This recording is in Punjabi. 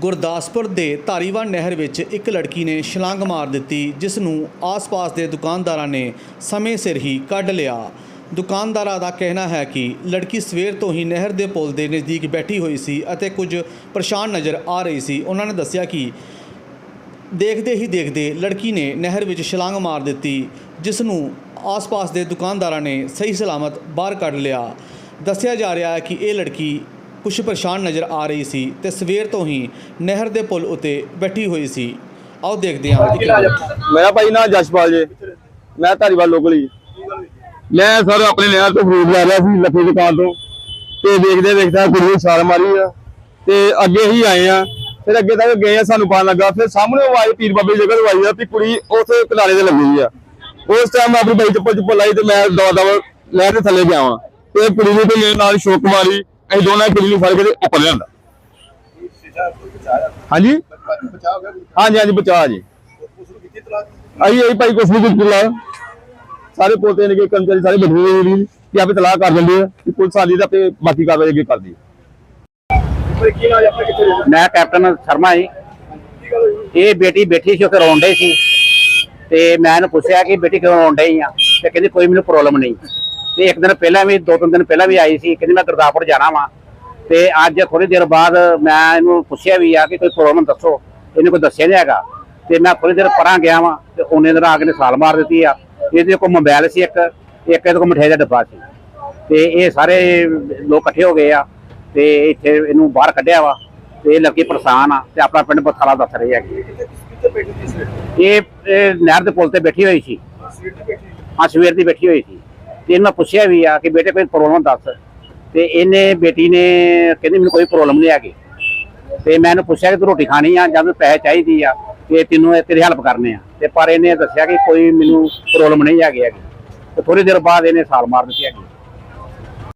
ਗੁਰਦਾਸਪੁਰ ਦੇ ਧਾਰੀਵਾਲ ਨਹਿਰ ਵਿੱਚ ਇੱਕ ਲੜਕੀ ਨੇ ਛਲਾਂਗ ਮਾਰ ਦਿੱਤੀ, ਜਿਸ ਨੂੰ ਆਸ-ਪਾਸ ਦੇ ਦੁਕਾਨਦਾਰਾਂ ਨੇ ਸਮੇਂ ਸਿਰ ਹੀ ਕੱਢ ਲਿਆ। ਦੁਕਾਨਦਾਰਾਂ ਦਾ ਕਹਿਣਾ ਹੈ ਕਿ ਲੜਕੀ ਸਵੇਰ ਤੋਂ ਹੀ ਨਹਿਰ ਦੇ ਪੁਲ ਦੇ ਨਜ਼ਦੀਕ ਬੈਠੀ ਹੋਈ ਸੀ ਅਤੇ ਕੁਝ ਪਰੇਸ਼ਾਨ ਨਜ਼ਰ ਆ ਰਹੀ ਸੀ। ਉਹਨਾਂ ਨੇ ਦੱਸਿਆ ਕਿ ਦੇਖਦੇ ਹੀ ਦੇਖਦੇ ਲੜਕੀ ਨੇ ਨਹਿਰ ਵਿੱਚ ਛਲਾਂਗ ਮਾਰ ਦਿੱਤੀ, ਜਿਸ ਨੂੰ ਆਸ-ਪਾਸ ਦੇ ਦੁਕਾਨਦਾਰਾਂ ਨੇ ਸਹੀ ਸਲਾਮਤ ਬਾਹਰ ਕੱਢ ਲਿਆ। ਦੱਸਿਆ ਜਾ ਰਿਹਾ ਹੈ ਕਿ ਇਹ ਲੜਕੀ ਕੁਝ ਪਰੇਸ਼ਾਨ ਨਜ਼ਰ ਆ ਰਹੀ ਸੀ ਤੇ ਸਵੇਰ ਤੋਂ ਹੀ ਨਹਿਰ ਦੇ ਪੁਲ ਉੱਤੇ ਬੈਠੀ ਹੋਈ ਸੀ। ਆਓ ਦੇਖਦੇ ਹਾਂ ਮੇਰਾ ਭਾਈ ਨਾਮ ਜਸ਼ਪਾਲ ਜੀ। ਮੈਂ ਧਾਰੀਵਾਲ ਲੋਕਲ ਹੀ ਮੈਂ ਸਰ ਆਪਣੇ ਨਹਿਰ ਤੋਂ ਫਰੂਟ ਲੈ ਰਿਹਾ ਸੀ ਲੱਖੇ ਦੁਕਾਨ ਤੋਂ ਤੇ ਦੇਖਦੇ ਦੇਖਦਾ ਕੁੜੀ ਨੂੰ ਛਾਲ ਮਾਰੀ ਆ ਤੇ ਅੱਗੇ ਹੀ ਆਏ ਆ। ਫਿਰ ਅੱਗੇ ਤੱਕ ਗਏ ਆ ਸਾਨੂੰ ਪਤਾ ਲੱਗਾ। ਫਿਰ ਸਾਹਮਣੇ ਉਹ ਆਏ ਪੀਰ ਬਾਬੇ ਦੀ ਜਗ੍ਹਾ ਤੋਂ ਆਈ ਆ ਵੀ ਕੁੜੀ ਉੱਥੇ ਕਿਨਾਰੇ ਤੇ ਲੱਗੀ ਆ। ਉਸ ਟਾਈਮ ਮੈਂ ਆਪਣੀ ਬਾਈ ਚੱਪਲ ਚੁੱਪਲ ਲਾਈ ਤੇ ਮੈਂ ਦਵਾ ਦਵਾ ਨਹਿਰ ਦੇ ਥੱਲੇ ਗਿਆ ਵਾਂ। ਤੇ ਕੁੜੀ ਨੂੰ ਤੇ ਮੇਰੇ ਨਾਲ ਸ਼ੋਕ ਮਾਰੀ। ਅਸੀਂ ਦੋਨਾਂ ਕੁੜੀ ਨੂੰ ਫੜ ਕੇ ਤੇ ਉੱਪਰ ਲਿਆਂਦਾ ਹਾਂਜੀ? ਹਾਂਜੀ ਹਾਂਜੀ ਬਚਾ ਜੀ। ਆਈ ਆਈ ਭਾਈ ਕੁਛ ਨਹੀਂ ਕੁਛ ਲਾ ਸਾਰੇ ਪੋਤੇ ਨੇ ਕਿ ਕਰਮਚਾਰੀ ਸਾਰੇ ਬੈਠੇ ਹੋਏ ਨੇ ਕਿ ਆਪੇ ਤਲਾਕ ਕਰ ਦਿੰਦੇ ਆ ਕਿ ਪੁਲਿਸ ਆਲੀ ਦਾ ਆਪੇ ਬਾਕੀ ਕਾਰਵਾਈ ਅੱਗੇ ਕਰਦੀ ਮੈਂ ਕੈਪਟਨ ਸ਼ਰਮਾ ਜੀ। ਇਹ ਬੇਟੀ ਬੈਠੀ ਸੀ ਉੱਥੇ ਰੋਣ ਡਈ ਸੀ। ਤੇ ਮੈਂ ਇਹਨੂੰ ਪੁੱਛਿਆ ਕਿ ਬੇਟੀ ਕਿਉਂ ਰੋਣ ਡਈ ਆ? ਤੇ ਕਹਿੰਦੀ ਕੋਈ ਮੈਨੂੰ ਪ੍ਰੋਬਲਮ ਨਹੀਂ। ਤੇ ਇੱਕ ਦਿਨ ਪਹਿਲਾਂ ਵੀ ਦੋ ਤਿੰਨ ਦਿਨ ਪਹਿਲਾਂ ਵੀ ਆਈ ਸੀ ਕਹਿੰਦੀ ਮੈਂ ਗੁਰਦਾਸਪੁਰ ਜਾਣਾ ਵਾਂ। ਤੇ ਅੱਜ ਥੋੜੀ ਦੇਰ ਬਾਅਦ ਮੈਂ ਇਹਨੂੰ ਪੁੱਛਿਆ ਵੀ ਆ ਕਿ ਕੋਈ ਪ੍ਰੋਬਲਮ ਦੱਸੋ। ਇਹਨੇ ਕੋਈ ਦੱਸਿਆ ਨਹੀਂ ਹੈਗਾ। ਤੇ ਮੈਂ ਥੋੜੀ ਦੇਰ ਪਰਾਂ ਗਿਆ ਵਾਂ ਤੇ ਉਹਨੇ ਦਿਨ ਆ ਕੇ ਨੇ ਸਾਲ ਮਾਰ ਦਿੱਤੀ ਆ। ਇਹਦੇ ਕੋਲ ਮੋਬਾਈਲ ਸੀ ਇੱਕ ਇੱਕ ਇਹਦੇ ਕੋਲ ਮਠਿਆਈ ਦਾ ਡੱਬਾ ਸੀ। ਤੇ ਇਹ ਸਾਰੇ ਲੋਕ ਇਕੱਠੇ ਹੋ ਗਏ ਆ ਤੇ ਇੱਥੇ ਇਹਨੂੰ ਬਾਹਰ ਕੱਢਿਆ ਵਾ ਤੇ ਇਹ ਲੜਕੀ ਪਰੇਸ਼ਾਨ ਆ ਤੇ ਆਪਣਾ ਪਿੰਡ ਬਥਾਲਾ ਦੱਸ ਰਹੀ ਹੈਗੀ। ਇਹ ਇਹ ਨਹਿਰ ਦੇ ਪੁਲ ਤੇ ਬੈਠੀ ਹੋਈ ਸੀ? ਹਾਂ ਸਵੇਰ ਦੀ ਬੈਠੀ ਹੋਈ ਸੀ। ਤੇ ਇਹਨਾਂ ਪੁੱਛਿਆ ਵੀ ਆ ਕਿ ਬੇਟੇ ਕੋਈ ਪ੍ਰੋਬਲਮ ਦੱਸ। ਤੇ ਇਹਨੇ, ਬੇਟੀ ਨੇ ਕਹਿੰਦੀ ਮੈਨੂੰ ਕੋਈ ਪ੍ਰੋਬਲਮ ਨਹੀਂ ਹੈਗੀ। ਤੇ ਮੈਂ ਇਹਨੂੰ ਪੁੱਛਿਆ ਕਿ ਤੂੰ ਰੋਟੀ ਖਾਣੀ ਆ ਜਾਂ ਤੈਨੂੰ ਪੈਸੇ ਚਾਹੀਦੀ ਆ ਕਿ ਤੈਨੂੰ ਇਹ ਤੇਰੀ ਹੈਲਪ ਕਰਨੇ ਆ। ਤੇ ਪਰ ਇਹਨੇ ਦੱਸਿਆ ਕਿ ਕੋਈ ਮੈਨੂੰ ਪ੍ਰੋਬਲਮ ਨਹੀਂ ਹੈਗੀ ਹੈਗੀ। ਤੇ ਥੋੜੀ ਦੇਰ ਬਾਅਦ ਇਹਨੇ ਸਾਲ ਮਾਰ ਦਿੱਤੀ ਹੈਗੀ।